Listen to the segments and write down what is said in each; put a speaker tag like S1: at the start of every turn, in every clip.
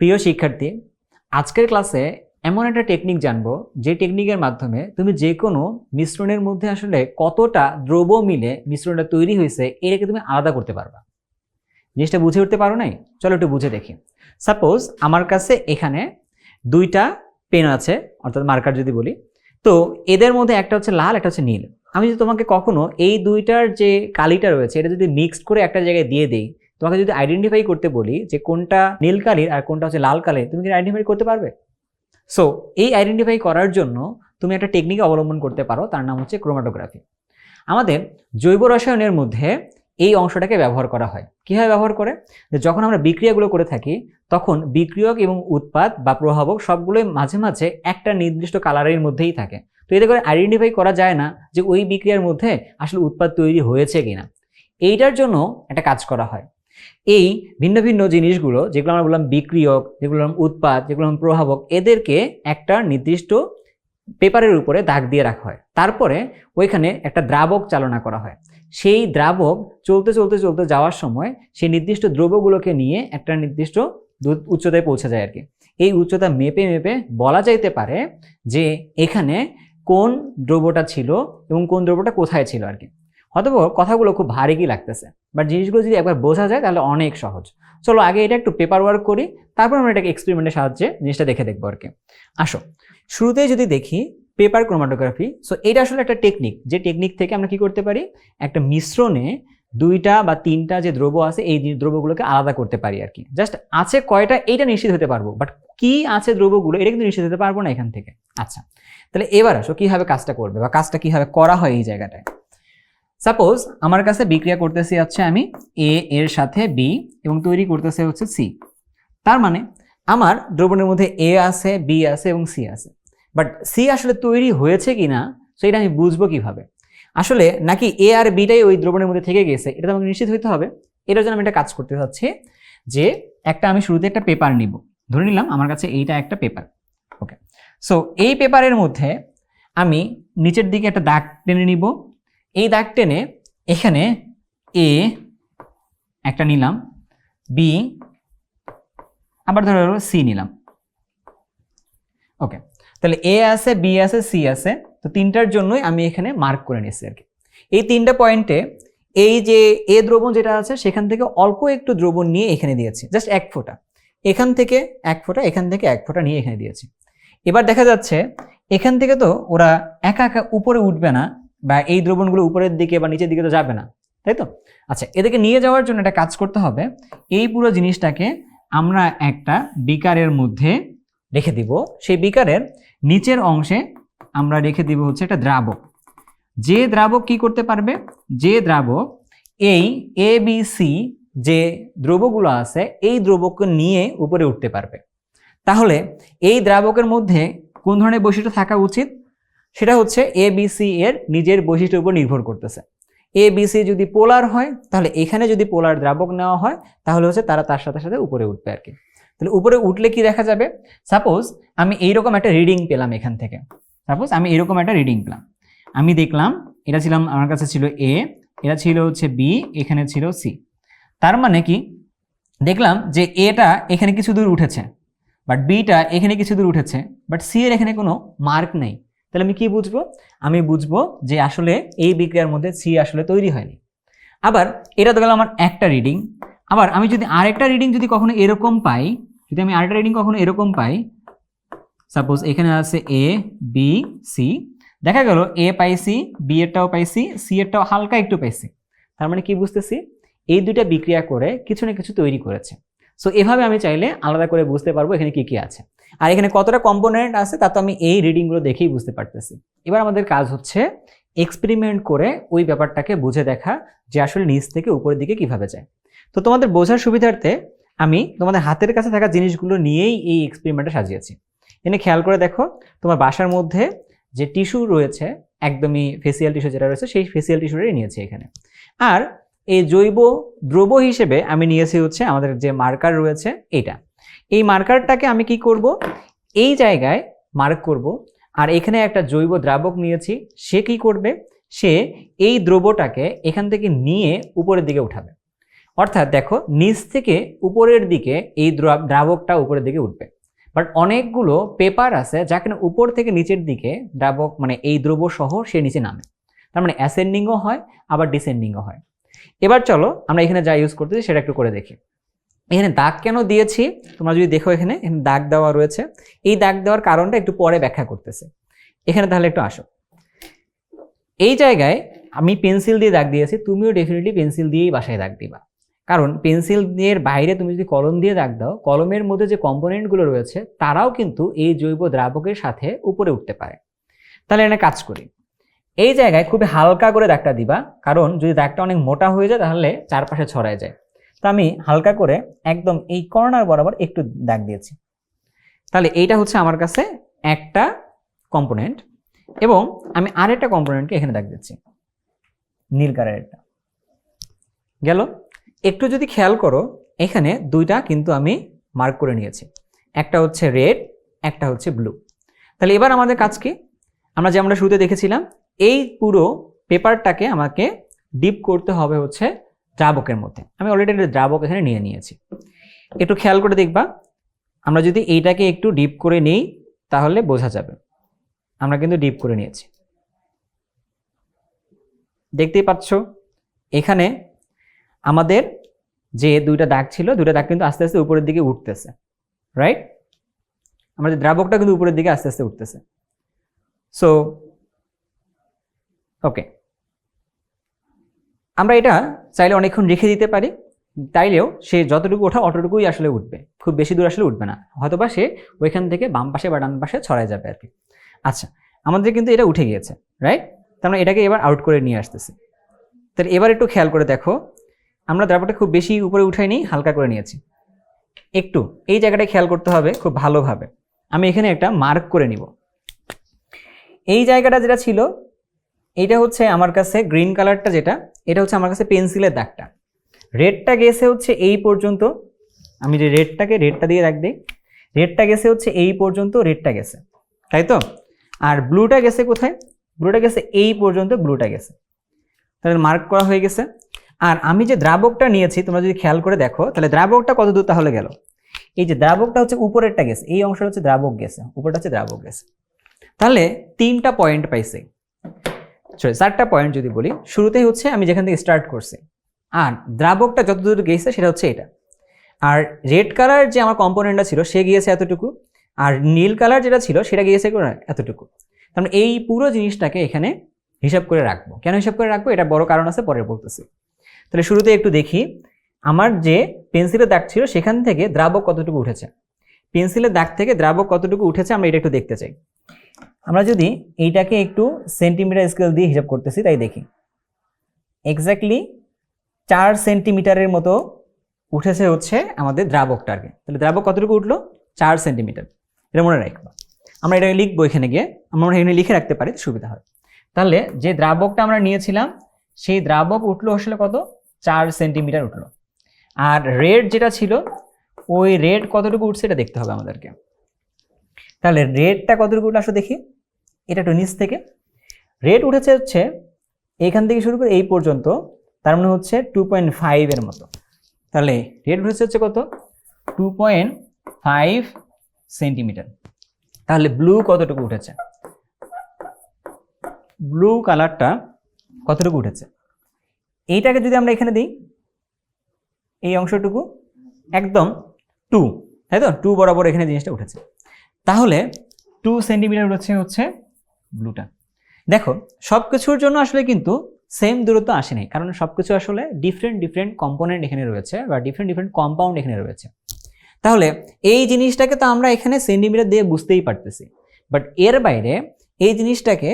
S1: প্রিয় শিক্ষার্থী, আজকের ক্লাসে এমন একটা টেকনিক জানব, যে টেকনিকের মাধ্যমে তুমি যে কোনো মিশ্রণের মধ্যে আসলে কতটা দ্রব্য মিলে মিশ্রণটা তৈরি হয়েছে, এটাকে তুমি আলাদা করতে পারবা। জিনিসটা বুঝে উঠতে পারো নাই? চলো একটু বুঝে দেখি। সাপোজ আমার কাছে এখানে দুইটা পেন আছে, অর্থাৎ মার্কার যদি বলি, তো এদের মধ্যে একটা হচ্ছে লাল, একটা হচ্ছে নীল। আমি যদি তোমাকে কখনো এই দুইটার যে কালিটা রয়েছে, এটা যদি মিক্সড করে একটা জায়গায় দিয়ে দেই তোমাকে যদি আইডেন্টিফাই করতে বলি যে কোনটা নীল কালির আর কোনটা হচ্ছে লাল কালির, তুমি কি আইডেন্টিফাই করতে পারবে? সো এই আইডেন্টিফাই করার জন্য তুমি একটা টেকনিক অবলম্বন করতে পারো, তার নাম হচ্ছে ক্রোমাটোগ্রাফি আমাদের জৈব রসায়নের মধ্যে এই অংশটাকে ব্যবহার করা হয়। কীভাবে ব্যবহার করে? যখন আমরা বিক্রিয়াগুলো করে থাকি, তখন বিক্রিয়ক এবং উৎপাদ বা প্রভাবক সবগুলোই মাঝে মাঝে একটা নির্দিষ্ট কালারের মধ্যেই থাকে। তো এতে করে আইডেন্টিফাই করা যায় না যে ওই বিক্রিয়ার মধ্যে আসলে উৎপাদ তৈরি হয়েছে কিনা। এইটার জন্য একটা কাজ করা হয়। এই ভিন্ন ভিন্ন জিনিসগুলো, যেগুলো আমরা বললাম বিক্রিয়ক, যেগুলো উৎপাদ, যেগুলো প্রভাবক, এদেরকে একটা নির্দিষ্ট পেপারের উপরে দাগ দিয়ে রাখা হয়। তারপরে ওইখানে একটা দ্রাবক চালনা করা হয়। সেই দ্রাবক চলতে চলতে চলতে যাওয়ার সময় সেই নির্দিষ্ট দ্রব্যগুলোকে নিয়ে একটা নির্দিষ্ট উচ্চতায় পৌঁছে যায় আর কি এই উচ্চতা মেপে মেপে বলা যাইতে পারে যে এখানে কোন দ্রব্যটা ছিল এবং কোন দ্রব্যটা কোথায় ছিল আর কি হয়তো কথাগুলো খুব ভারী কি লাগতেছে। বাট জিনিসগুলো যদি একবার বোঝা যায়, তাহলে অনেক সহজ। চলো আগে এটা একটু পেপার ওয়ার্ক করি, তারপর আমরা এটাকে এক্সপেরিমেন্টের সাহায্যে জিনিসটা দেখে দেখব আর কি। আসো, শুরুতেই যদি দেখি পেপার ক্রোমাটোগ্রাফি সো এটা আসলে একটা টেকনিক যে টেকনিক থেকে আমরা কি করতে পারি? একটা মিশ্রণে দুইটা বা তিনটা যে দ্রব্য আছে, এই দ্রব্যগুলোকে আলাদা করতে পারি আর কি। জাস্ট আছে কয়টা, এইটা নিশ্চিত হতে পারব। বাট কি আছে দ্রব্যগুলো, এটা কিন্তু নিশ্চিত হতে পারব না এখান থেকে। আচ্ছা তাহলে এবার আসো, কীভাবে কাজটা করবে বা কাজটা কীভাবে করা হয় এই জায়গাটায়? সাপোজ আমার কাছে বিক্রিয়া করতেছি হচ্ছে আমি এ এর সাথে বি এবং তৈরি করতেছে হচ্ছে সি তার মানে আমার দ্রবণের মধ্যে এ আছে বি আছে এবং সি আছে। বাট সি আসলে তৈরি হয়েছে কি না সেটা আমি বুঝব কীভাবে? আসলে নাকি এ আর বিটাই ওই দ্রবণের মধ্যে থেকে গেছে, এটা তো আমাকে নিশ্চিত হইতে হবে। এটার জন্য আমি একটা কাজ করতে চাচ্ছি যে একটা আমি শুরুতে একটা পেপার নিব। ধরে নিলাম আমার কাছে এইটা একটা পেপার ওকে সো এই পেপারের মধ্যে আমি নিচের দিকে একটা দাগ টেনে নিব। এই দাগ টেনে এখানে এ একটা নিলাম বি আবার ধরো সি নিলাম। ওকে তাহলে এ আছে বি আছে সি আছে, তো তিনটার জন্যই আমি এখানে মার্ক করে নিচ্ছি আর কি। এই তিনটা পয়েন্টে এই যে এ দ্রবণ যেটা আছে, সেখান থেকে অল্প একটু দ্রবণ নিয়ে এখানে দিয়েছি জাস্ট এক ফোঁটা। এখান থেকে এক ফোঁটা, এখান থেকে এক ফোঁটা নিয়ে এখানে দিয়েছি। এবার দেখা যাচ্ছে, এখান থেকে তো ওরা একা একা উপরে উঠবে না বা এই দ্রবণগুলো উপরের দিকে বা নিচের দিকে তো যাবে না, তাই তো? আচ্ছা এদেরকে নিয়ে যাওয়ার জন্য একটা কাজ করতে হবে। এই পুরো জিনিসটাকে আমরা একটা বিকারের মধ্যে রেখে দিব। সেই বিকারের নিচের অংশে আমরা রেখে দিব হচ্ছে একটা দ্রাবক। যে দ্রাবক কি করতে পারবে? যে দ্রাবক এই এ বি সি যে দ্রব্যগুলো আছে, এই দ্রব্যকে নিয়ে উপরে উঠতে পারবে। তাহলে এই দ্রাবকের মধ্যে কোন ধরনের বৈশিষ্ট্য থাকা উচিত? সেটা হচ্ছে এ এর নিজের বৈশিষ্ট্যের উপর নির্ভর করতেছে। এ বি সি যদি পোলার হয়, তাহলে এখানে যদি পোলার দ্রাবক নেওয়া হয়, তাহলে হচ্ছে তারা তার সাথে সাথে উপরে উঠবে আর কি। তাহলে উপরে উঠলে কি দেখা যাবে? সাপোজ আমি এইরকম একটা রিডিং পেলাম এখান থেকে। সাপোজ আমি এরকম একটা রিডিং পেলাম। আমি দেখলাম, এটা ছিলাম আমার কাছে ছিল এ এটা ছিল হচ্ছে বি এখানে ছিল সি তার মানে কি? দেখলাম যে এটা এখানে কিছু দূর উঠেছে বাট বিটা এখানে কিছু দূর উঠেছে বাট সি এর এখানে কোনো মার্ক নেই। তাহলে আমি কি বুঝব? আমি বুঝব যে আসলে এই বিক্রিয়ার মধ্যে সি আসলে তৈরি হয়নি। আবার এটা তো গেল আমার একটা রিডিং আবার আমি যদি আরেকটা রিডিং যদি কখনো এরকম পাই, যদি আমি আরেকটা রিডিং কখনো এরকম পাই সাপোজ এখানে আছে এ বি সি দেখা গেল এ পাইছি বি এরটাও পাইছি সি এরটাও হালকা একটু পাইছি। তার মানে কি বুঝতেছি? এই দুইটা বিক্রিয়া করে কিছু না কিছু তৈরি করেছে। সো এভাবে আমি চাইলে আলাদা করে বুঝতে পারব এখানে কি কি আছে। আর এখানে কতটা কম্পোনেন্ট আছে তা তো আমি এই রিডিংগুলো দেখেই বুঝতে পারতেছি। এবার আমাদের কাজ হচ্ছে এক্সপেরিমেন্ট করে ওই ব্যাপারটাকে বুঝে দেখা যে আসলে নিচ থেকে উপরের দিকে কীভাবে যায়। তো তোমাদের বোঝার সুবিধার্থে আমি তোমাদের হাতের কাছে থাকা জিনিসগুলো নিয়েই এই এক্সপেরিমেন্টটা সাজিয়েছি। এনে খেয়াল করে দেখো, তোমার বাসার মধ্যে যে টিস্যু রয়েছে, একদমই ফেসিয়াল টিস্যু যেটা রয়েছে, সেই ফেসিয়াল টিস্যুটাই নিয়েছি এখানে। আর এই জৈব দ্রব্য হিসেবে আমি নিয়েছি হচ্ছে আমাদের যে মার্কার রয়েছে এটা এই মার্কারটাকে আমি কি করব? এই জায়গায় মার্ক করব। আর এখানে একটা জৈব দ্রাবক নিয়েছি, সে কি করবে? সে এই দ্রব্যটাকে এখান থেকে নিয়ে উপরের দিকে উঠাবে। অর্থাৎ দেখো, নিচ থেকে উপরের দিকে এই দ্রাবকটা উপরের দিকে উঠবে। বাট অনেকগুলো পেপার আছে যা কিনা উপর থেকে নিচের দিকে দ্রাবক মানে এই দ্রব্য সহ সে নিচে নামে। তার মানে অ্যাসেন্ডিংও হয়, আবার ডিসেন্ডিংও হয়। এবার চলো আমরা এখানে যা ইউজ করতেছি সেটা একটু করে দেখি। এখানে দাগ কেন দিয়েছি? তোমরা যদি দেখো এখানে এখানে দাগ দেওয়া রয়েছে। এই দাগ দেওয়ার কারণটা একটু পরে ব্যাখ্যা করতেছে। এখানে তাহলে একটু আসো। এই জায়গায় আমি পেন্সিল দিয়ে দাগ দিয়েছি, তুমিও ডেফিনেটলি পেন্সিল দিয়েই বাসায় দাগ দিবা। কারণ পেন্সিল দিয়ে বাইরে তুমি যদি কলম দিয়ে দাগ দাও, কলমের মধ্যে যে কম্পোনেন্টগুলো রয়েছে, তারাও কিন্তু এই জৈব দ্রাবকের সাথে উপরে উঠতে পারে। তাহলে এনে কাজ করি। এই জায়গায় খুবই হালকা করে দাগটা দিবা, কারণ যদি দাগটা অনেক মোটা হয়ে যায় তাহলে চারপাশে ছড়ায় যায়। তো আমি হালকা করে একদম এই কর্নার বরাবর একটু দাগ দিয়েছি। তাহলে এইটা হচ্ছে আমার কাছে একটা কম্পোনেন্ট এবং আমি আরেকটা কম্পোনেন্টকে এখানে দাগ দিচ্ছি, নীল কালারেরটা গেল? একটু যদি খেয়াল করো, এখানে দুইটা কিন্তু আমি মার্ক করে নিয়েছি, একটা হচ্ছে রেড, একটা হচ্ছে ব্লু। তাহলে এবার আমাদের কাজ কি? আমরা যে আমরা শুরুতে দেখেছিলাম এই পুরো পেপারটাকে আমাকে ডিপ করতে হবে হচ্ছে দ্রাবকের মধ্যে। আমি অলরেডি একটা দ্রাবক এখানে নিয়ে নিয়েছি। একটু খেয়াল করে দেখবা, আমরা যদি এইটাকে একটু ডিপ করে নিই, তাহলে বোঝা যাবে। আমরা কিন্তু ডিপ করে নিয়েছি। দেখতেই পাচ্ছ, এখানে আমাদের যে দুইটা দাগ ছিল, দুইটা দাগ কিন্তু আস্তে আস্তে উপরের দিকে উঠতেছে রাইট আমাদের দ্রাবকটা কিন্তু উপরের দিকে আস্তে আস্তে উঠতেছে। সো ওকে আমরা এটা চাইলে অনেকক্ষণ রেখে দিতে পারি, তাইলেও সে যতটুকু ওঠা অতটুকুই আসলে উঠবে। খুব বেশি দূর আসলে উঠবে না। হয়তোবা সে ওইখান থেকে বাম পাশে বা ডান পাশে ছড়ায় যাবে আর কি। আচ্ছা আমাদের কিন্তু এটা উঠে গিয়েছে রাইট তার মানে এটাকে এবার আউট করে নিয়ে আসতেছি। তাহলে এবার একটু খেয়াল করে দেখো, আমরা দ্রাবকটা খুব বেশি উপরে উঠাই নিই, হালকা করে নিয়েছি। একটু, এই জায়গাটায় খেয়াল করতে হবে খুব ভালোভাবে। আমি এখানে একটা মার্ক করে নিব। এই জায়গাটা যেটা ছিল এইটা হচ্ছে আমার কাছে গ্রিন কালারটা যেটা, এটা হচ্ছে আমার কাছে পেন্সিলের দাগটা। রেডটা গেছে হচ্ছে এই পর্যন্ত। আমি যে রেডটাকে রেডটা দিয়ে রাখ দিই। রেডটা গেছে হচ্ছে এই পর্যন্ত রেডটা গেছে। তাই তো? আর ব্লুটা গেছে কোথায়? ব্লুটা গেছে এই পর্যন্ত ব্লুটা গেছে। তাহলে মার্ক করা হয়ে গেছে। আর আমি যে দ্রাবকটা নিয়েছি, তোমরা যদি খেয়াল করে দেখো, তাহলে দ্রাবকটা কত দূর তাহলে গেল? এই যে দ্রাবকটা হচ্ছে উপরেরটা গেছে, এই অংশটা হচ্ছে দ্রাবক গেছে, উপরটা হচ্ছে দ্রাবক গেছে। তাহলে তিনটা পয়েন্ট পাইছে। সরি চারটা পয়েন্ট যদি বলি, শুরুতেই হচ্ছে আমি যেখান থেকে স্টার্ট করছি। আর দ্রাবকটা যতদূর গিয়েছে সেটা হচ্ছে এটা। আর রেড কালার যে আমার কম্পোনেন্টটা ছিল, সে গিয়েছে এতটুকু। আর নীল কালার যেটা ছিল, সেটা গিয়েছে এতটুকু। তার মানে এই পুরো জিনিসটাকে এখানে হিসাব করে রাখব। কেন হিসাব করে রাখব? এটা বড় কারণ আছে, পরে বলতেছি। তাহলে শুরুতে একটু দেখি, আমার যে পেন্সিলের দাগ ছিল, সেখান থেকে দ্রাবক কতটুকু উঠেছে? পেন্সিলের দাগ থেকে দ্রাবক কতটুকু উঠেছে, আমরা এটা একটু দেখতে চাই। আমরা যদি এইটাকে একটু সেন্টিমিটার স্কেল দিয়ে হিসাব করতেছি, তাই দেখি। এক্স্যাক্টলি চার সেন্টিমিটারের মতো উঠেছে হচ্ছে আমাদের দ্রাবকটাকে তাহলে দ্রাবক কতটুকু উঠল? চার সেন্টিমিটার এটা মনে রাখব। আমরা এটা লিখব এখানে গিয়ে। আমরা এখানে লিখে রাখতে পারি, সুবিধা হয়। তাহলে যে দ্রাবকটা আমরা নিয়েছিলাম, সেই দ্রাবক উঠল আসলে কত? চার সেন্টিমিটার উঠল। আর রেড যেটা ছিল, ওই রেড কতটুকু উঠছে এটা দেখতে হবে আমাদেরকে। তাহলে রেডটা কতটুকু উঠল আসলে দেখি। এটা একটু নিচ থেকে। রেট উঠেছে হচ্ছে এইখান থেকে শুরু করে এই পর্যন্ত, তার মানে হচ্ছে টু পয়েন্ট ফাইভের মতো। তাহলে রেট উঠেছে হচ্ছে কত? টু পয়েন্ট ফাইভ সেন্টিমিটার তাহলে ব্লু কতটুকু উঠেছে? ব্লু কালারটা কতটুকু উঠেছে? এইটাকে যদি আমরা এখানে দিই, এই অংশটুকু একদম টু তাই তো? টু বরাবর এখানে জিনিসটা উঠেছে। তাহলে টু সেন্টিমিটার উঠেছে হচ্ছে ব্লুটা। দেখো সব কিছুর জন্য আসলে কিন্তু সেম দূরত্ব আসেনি, কারণ সব কিছু আসলে ডিফারেন্ট ডিফারেন্ট কম্পোনেন্ট এখানে রয়েছে বা ডিফারেন্ট ডিফারেন্ট কম্পাউন্ড এখানে রয়েছে। তাহলে এই জিনিসটাকে তো আমরা এখানে সেন্টিমিটার দিয়ে বুঝতেই পারতেছি। বাট এর বাইরে এই জিনিসটাকে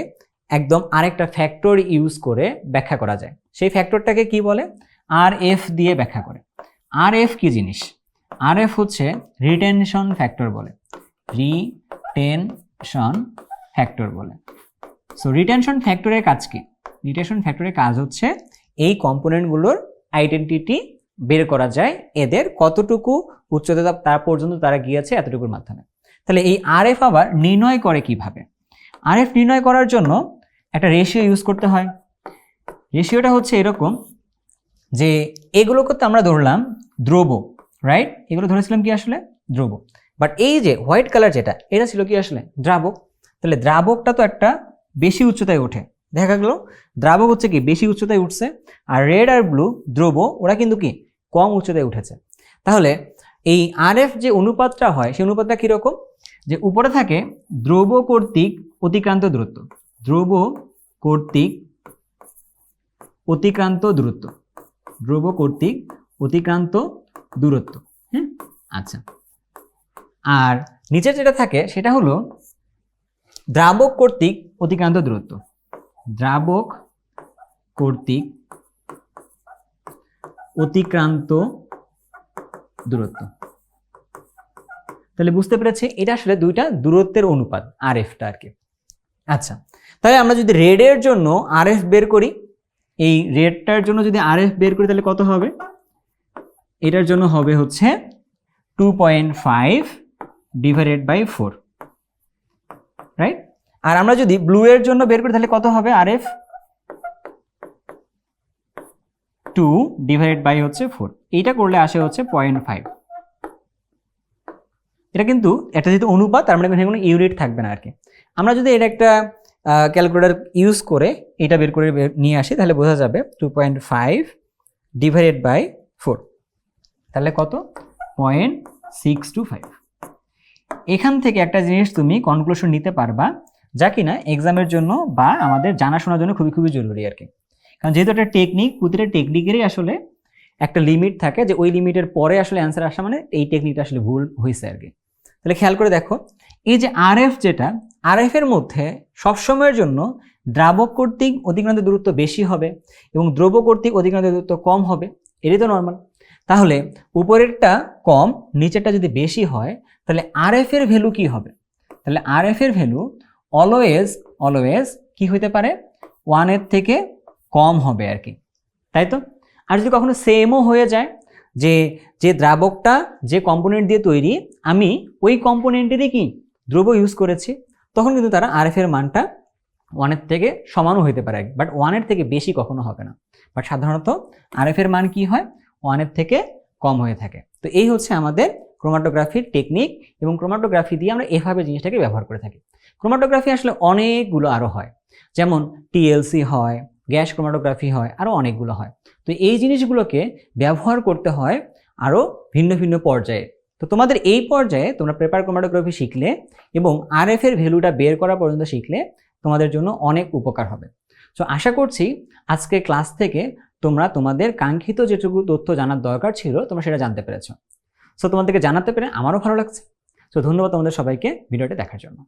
S1: একদম আরেকটা ফ্যাক্টর ইউজ করে ব্যাখ্যা করা যায়। সেই ফ্যাক্টরটাকে কি বলে? আর এফ দিয়ে ব্যাখ্যা করে। আর এফ কি জিনিস? আর এফ হচ্ছে রিটেনশন ফ্যাক্টর বলে। রিটেনশন ফ্যাক্টর বলে। সো রিটেনশন ফ্যাক্টরের কাজ কি? রিটেনশন ফ্যাক্টরের কাজ হচ্ছে এই কম্পোনেন্টগুলোর আইডেন্টিটি বের করা যায়, এদের কতটুকু উচ্চতা তার পর্যন্ত তারা গিয়েছে এতটুকুর মাধ্যমে। তাহলে এই আর এফ আবার নির্ণয় করে কীভাবে? আর এফ নির্ণয় করার জন্য একটা রেশিও ইউজ করতে হয়। রেশিওটা হচ্ছে এরকম যে এগুলোকে তো আমরা ধরলাম দ্রব রাইট এগুলো ধরেছিলাম কি আসলে? দ্রব। বাট এই যে হোয়াইট কালার যেটা, এটা ছিল কি আসলে? দ্রাবক। তাহলে দ্রাবকটা তো একটা বেশি উচ্চতায় ওঠে। দেখা গেল, দ্রাবক হচ্ছে কি? বেশি উচ্চতায় উঠছে আর রেড আর ব্লু দ্রব, ওরা কিন্তু কি? কম উচ্চতায় উঠেছে। তাহলে এই আরএফ যে অনুপাতটা হয়, সেই অনুপাতটা কীরকম? যে উপরে থাকে দ্রব কর্তৃক অতিক্রান্ত দূরত্ব। দ্রব কর্তৃক অতিক্রান্ত দূরত্ব। দ্রব কর্তৃক অতিক্রান্ত দূরত্ব। হ্যাঁ আচ্ছা। আর নিচে যেটা থাকে, সেটা হলো দ্রাবক কর্তৃক অতিক্রান্ত দূরত্ব। দ্রাবক কর্তৃক অতিক্রান্ত দূরত্ব। তাহলে বুঝতে পেরেছি? এটা আসলে দুইটা দূরত্বের অনুপাত আর এফটা আর কি। আচ্ছা তাহলে আমরা যদি রেডের জন্য আর এফ বের করি, এই রেডটার জন্য যদি আর এফ বের করি, তাহলে কত হবে? এটার জন্য হবে হচ্ছে two point five divided by four right আর আমরা যদি ব্লু এর জন্য বের করি, তাহলে কত হবে? আর এফ টু ডিভাইডেড বাই হচ্ছে ফোর এইটা করলে আসে হচ্ছে পয়েন্ট ফাইভ এটা কিন্তু একটা যেহেতু অনুপাত, তার মানে এখানে কোনো ইউনিট থাকবে না আর কি আমরা যদি এটা একটা ক্যালকুলেটার ইউজ করে এটা বের করে নিয়ে আসি, তাহলে বোঝা যাবে two point five divided by four তাহলে কত? পয়েন্ট সিক্স টু ফাইভ এখান থেকে একটা জিনিস তুমি কনক্লুশন নিতে পারবা যা কিনা এক্সামের জন্য বা আমাদের জানাশোনার জন্য খুবই খুবই জরুরি আর কি। কারণ যেহেতু একটা টেকনিক প্রতিটা টেকনিকেরই আসলে একটা লিমিট থাকে যে ওই লিমিটের পরে আসলে অ্যান্সার আসা মানে এই টেকনিকটা আসলে ভুল হয়েছে আর কি। তাহলে খেয়াল করে দেখো, এই যে আরএফ যেটা আরএফ এর মধ্যে সবসময়ের জন্য দ্রাবক কর্তৃক অতিক্রান্ত দূরত্ব বেশি হবে এবং দ্রব কর্তৃক অতিক্রান্ত দূরত্ব কম হবে। এটাই তো নর্মাল তাহলে উপরেরটা কম, নিচেরটা যদি বেশি হয়, তাহলে আরএফ এর ভ্যালু কি হবে? তাহলে আরএফ এর ভ্যালু অলওয়েজ অলওয়েজ কি হইতে পারে? ওয়ানের থেকে কম হবে আর কি। তাই তো? আর যদি কখনো সেমও হয়ে যায়, যে যে দ্রাবকটা যে কম্পোনেন্ট দিয়ে তৈরি, আমি ওই কম্পোনেন্টেরই কি? দ্রব্য ইউজ করেছি, তখন কিন্তু তারা আরএফ এর মানটা ওয়ানের থেকে সমানও হইতে পারে। বাট ওয়ানের থেকে বেশি কখনো হবে না। বাট সাধারণত আরএফ এর মান কি হয়? ওয়ানের থেকে কম হয়ে থাকে। তো এই হচ্ছে আমাদের ক্রোমাটোগ্রাফির টেকনিক এবং ক্রোমাটোগ্রাফি দিয়ে আমরা এভাবে জিনিসটাকে ব্যবহার করে থাকি। ক্রোমাটোগ্রাফি আসলে অনেকগুলো আরও হয়। যেমন টিএলসি হয়, গ্যাস ক্রোমাটোগ্রাফি হয় আরও অনেকগুলো হয়। তো এই জিনিসগুলোকে ব্যবহার করতে হয় আরও ভিন্ন ভিন্ন পর্যায়ে। তো তোমাদের এই পর্যায়ে তোমরা পেপার ক্রোমাটোগ্রাফি শিখলে এবং আরএফ এর ভ্যালুটা বের করা পর্যন্ত শিখলে তোমাদের জন্য অনেক উপকার হবে। সো আশা করছি আজকে ক্লাস থেকে তোমরা তোমাদের কাঙ্ক্ষিত যেটুকু তথ্য জানার দরকার ছিল, তোমরা সেটা জানতে পেরেছ। সো তোমাদেরকে জানাতে পেরে আমারও ভালো লাগছে। সো ধন্যবাদ তোমাদের সবাইকে ভিডিওটা দেখার জন্য।